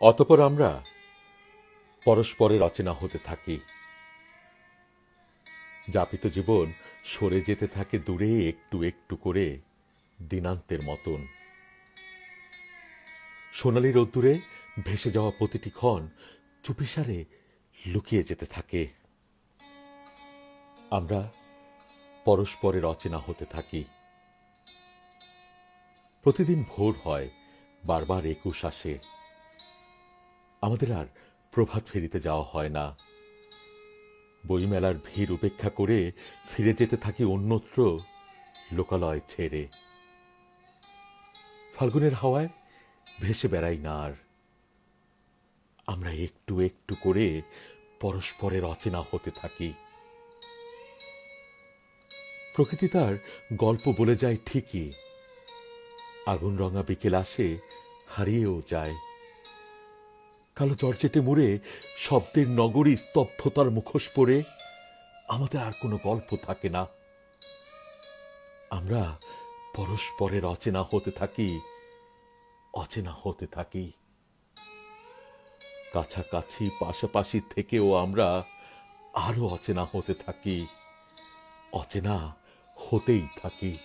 অতপর আমরা পরস্পরের অচেনা হতে থাকি। যাপিত জীবন সরে যেতে থাকে দূরে একটু একটু করে দিনান্তের মতন। সোনালি রোদ্দুরে ভেসে যাওয়া প্রতিটি ক্ষণ চুপিসারে লুকিয়ে যেতে থাকে। আমরা পরস্পরের অচেনা হতে থাকি। প্রতিদিন ভোর হয়, বারবার একুশ আসে। আমাদের আর প্রভাত ফেরিতে যাওয়া হয় না। বইমেলার ভিড় উপেক্ষা করে ফিরে যেতে থাকি অন্যত্র লোকালয় ছেড়ে। ফাল্গুনের হাওয়ায় ভেসে বেড়াই না আর। আমরা একটু একটু করে পরস্পরের অচেনা হতে থাকি। প্রকৃতি তার গল্প বলে যায় ঠিকই। আগুন রঙা বিকেল আসে, হারিয়েও যায়। কালো চরচেটে মুড়ে শব্দের নগরী স্তব্ধতার মুখোশ পরে আমাদের আর কোনো গল্প থাকে না। আমরা পরস্পরের অচেনা হতে থাকি, অচেনা হতে থাকি। কাছাকাছি, পাশাপাশি থেকেও আমরা আরও অচেনা হতে থাকি, অচেনা হতেই থাকি।